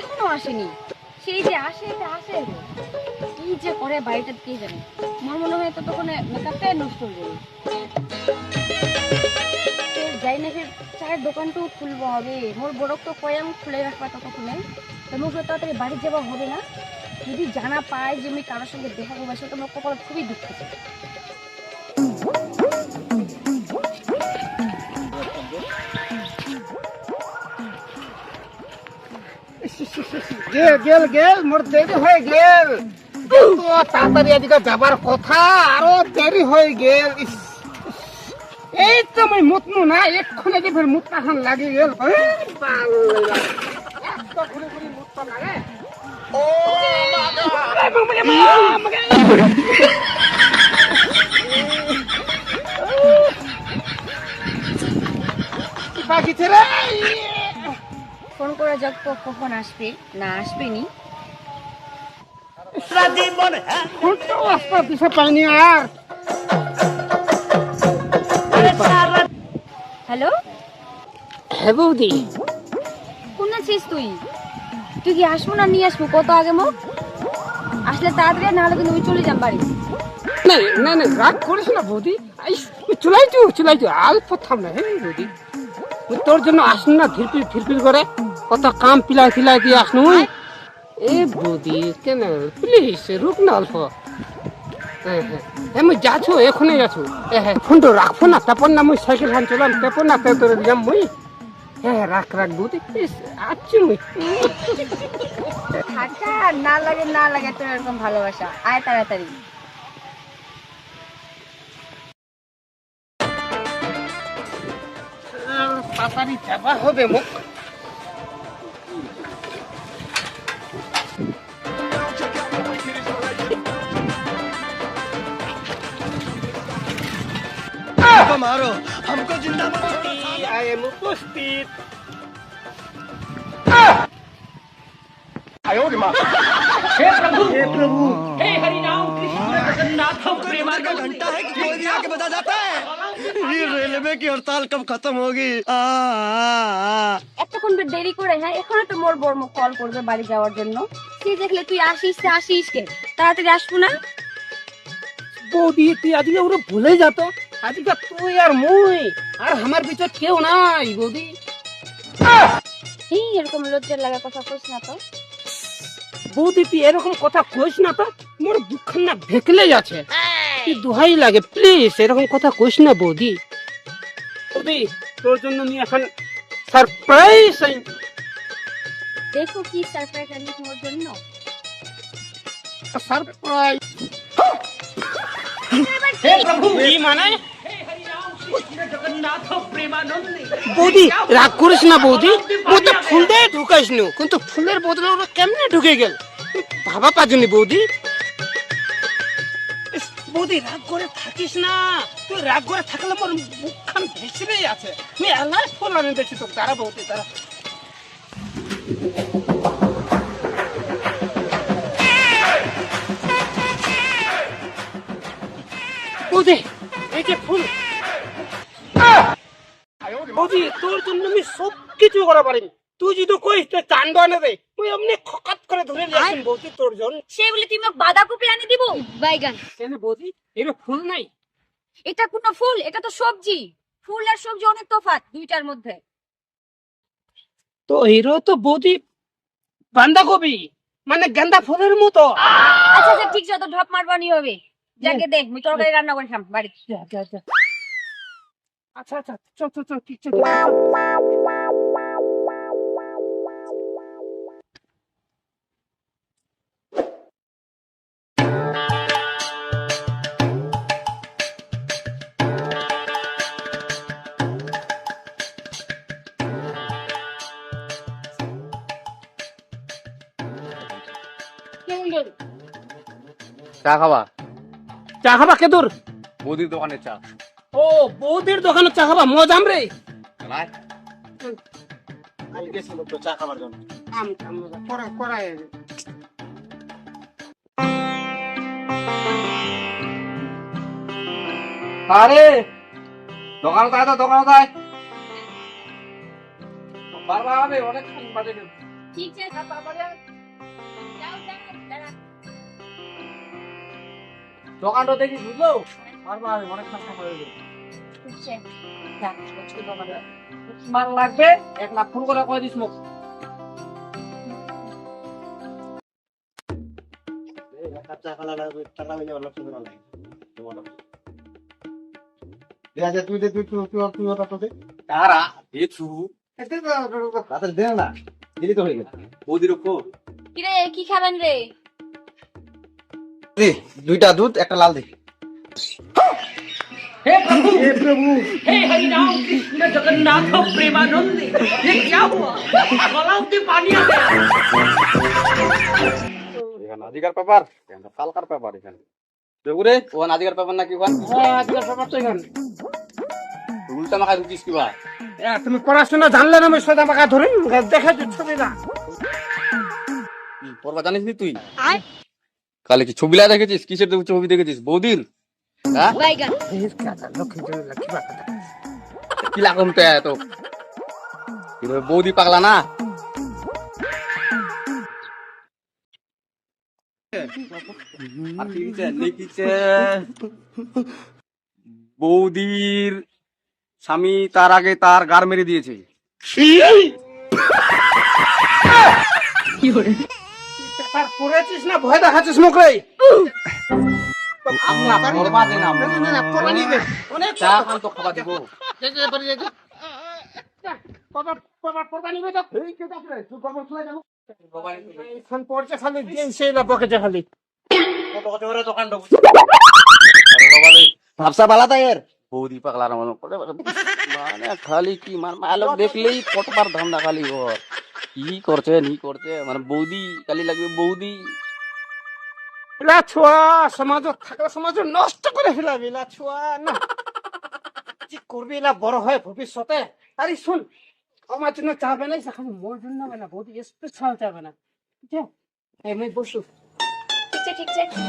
এখনও আসেনি। সেই যে আসে, এটা আসে। কি যে করে বাড়িটা কে জানে? আমার মনে হয় তো তখন মেকআপটাই নষ্ট হয়ে যাবে। যাই না ফের চায়ের দোকানটাও খুলবো হবে মোর বড়ক তো কয়াম খুলে রাখবা ততক্ষণে তো মুখ তাড়াতাড়ি বাড়ি যাওয়া হবে না। যদি জানা পায় যে আমি কারোর সঙ্গে দেখা করব সেটা আমার কপালে খুবই দুঃখ গেল গেল গেল, মোর দেরি হয়ে গেল। তো তাড়াতাড়ি এদিকে যাবার কথা, আরও দেরি হয়ে গেল। এই তো আমি মুতনু না, এক্ষুনি যে ফের মুতটা খান লাগে গেল। এই বাল্লা। এত ঘুরে ঘুরে মুতটা লাগে। কি পাখিছে রে। ফোন করে যাক তো কখন আসবে না আসবে নি ফোনটাও রাস্তা দিশা পাইনি আর। হ্যালো? হ্যাঁ বৌদি। কোন আছিস তুই? তুই কি আসব না নিয়ে আসব? কত আগে মো? আসলে তাড়াতাড়ি আর না হলে কিন্তু আমি চলে যাম বাড়ি। না না না রাগ করিস না বৌদি। আইস চুলাই চু চুলাই চু অল্প থাম না হ্যাঁ বৌদি। তোর জন্য আসুন না ধীরপির ধীরপির করে। কত কাম পিলাই পিলাই দিয়ে আসনু? এ বৌদি কেন? প্লিজ রুক না অল্প। হ্যাঁ হ্যাঁ। মুই যাচ্ছ এখনই যাচ্ছ হ্যাঁ হ্যাঁ ফোনটা রাখব না তারপর না মুই সাইকেল হান চলাম তারপর না তোরে দিলাম মুই। হ্যাঁ রাখ রাখ বৌদি প্লিজ আচ্ছি মুই। আচ্ছা না লাগে না লাগে তোর এরকম ভালোবাসা। আয় তাড়াতাড়ি। তাড়াতাড়ি যাবা হবে মুখ मारो हमको जिंदा मारो I am উপস্থিত हमको रिमार का घंटा है कि कोई भी आके बता जाता है ये रेलवे की हड़ताल कब खत्म होगी आ, आ, आ। এতক্ষণ তো দেরি করে হ্যাঁ এখন তো মোর বড় কল করবে বাড়ি যাওয়ার জন্য সে দেখলে তুই আসিস তো আসিস কে তাড়াতাড়ি আসবো না বৌদি তুই আজকে ওরা ভুলে যেত আজকে তুই আর মুই আর আমার ভিতর কেউ নাই বৌদি। এই এরকম লজ্জার লাগা কথা কইস না তো? বৌদি তুই এরকম কথা কইস না তো? মোর বুকখান না ভেকলে যাচ্ছে তুই দোহাই লাগে প্লিজ এরকম কথা কইস না বৌদি। বৌদি তোর জন্য আমি এখন সারপ্রাইজ দেখো কি সারপ্রাইজ আনিস মোর জন্য। সারপ্রাইজ হে প্রভু! কি মানে? বৌদি, রাগ করিস না বৌদি। ও তো ফুল দিয়ে ঢুকাইস নু কিন্তু ফুলের বদলে ওরা কেমনে ঢুকে গেল? ভাবা পাজনি বৌদি। বৌদি, রাগ করে থাকিস না। তুই রাগ করে থাকলে মোর মুখখান ভেসরেই আছে। তুই এলাই ফুল আনে দেখছি তোর তারা বৌদি তারা বৌদি, এই যে ফুল। বৌদি তোর জন্য আমি সব কিছু করা পারি তুই যদি কইস তো চান্দ আনে দে। তুই এমনি খকাত করে ধরে নিয়ে বৌদি তোর জন্য। সে বলে তুই মোক বাঁধাকপি আনি দিব? বাইগান কেন বৌদি? এটা ফুল নাই। এটা কোনো ফুল এটা তো সবজি। ফুল আর সবজি অনেক তফাৎ দুইটার মধ্যে। তো হিরো তো বৌদি বান্ধাকপি মানে গেন্দা ফুলের মতো। আচ্ছা আচ্ছা ঠিক আছে তো ঢপ মারবানি হবে। যাকে দে আমি তরকারি রান্না করে খাম বাড়ি। যা, যা, যা। আচ্ছা আচ্ছা চল চল চল ঠিক আছে চা খাবা? চা খাবা? কে তোর? বৌদির দোকানে চা। ও বৌদির দোকানে চা খাবা মজাম রে নাই। তো চা খাবার জন্য। কাম কাম করা করায় আরে দোকান কোথায় তো দোকান কোথায়? বারবার হবে অনেক বাজে ঠিক আছে যাও যাও দাঁড়া। দোকানটা দেখি বুঝলো? বারবার অনেক টাকা হয়ে গেল মাল লাগবে এক লাখ ফোন করে কয়ে দিস মোক তুই দে তুই তুই তুই তুই ওটা তো দে। তারা দেখু তাড়াতাড়ি দে না। দিলি তো হয়ে কি খাবেন রে? দুইটা দুধ একটা লাল দে। हे हरि राम कृष्ण जगन्नाथ प्रेमानंद ये क्या हुआ गला में पानी आ गया এখানে আদিকার পেপার এখানে কালকার পেপার এখানে দেখুরে ওখানে আদিকার পেপার নাকি ওখান আজকে ব্যাপার তো এখানে উল্টা মাখায় রুচিস কিবা এ, তুমি পড়াশোনা জানলে না আমি সোজা মাকা ধরে দেখা ছবি না পড়বা জানিস নি তুই কালে কি ছবি লাই দেখেছিস কিসের ছবি দেখেছিস বৌদির কি লাগম তো এত বৌদি পাগলা না বৌদির স্বামী তার আগে তার গার মেরে দিয়েছে। পড়েছিস না? ভয় দেখাচ্ছিস মুখ ভাবসা বালা তা এর বৌদি পাগলার মনে করে মানে খালি কি মানে আলোক দেখলেই কতবার ধান্দা খালি ওর কি করছে নি করছে মানে বৌদি খালি লাগবে বৌদি এলা ছোয়া সমাজ থাকলে সমাজ নষ্ট করে ফেলাবি এলা ছোয়া, না। কি করবি এলা বড় হয় ভবিষ্যতে? আরে শুন, আমার জন্য চা বানাই এখন মোর জন্য বানা বহুত স্পেশাল চা বানা। এমনি বসু। ঠিক আছে ঠিক আছে।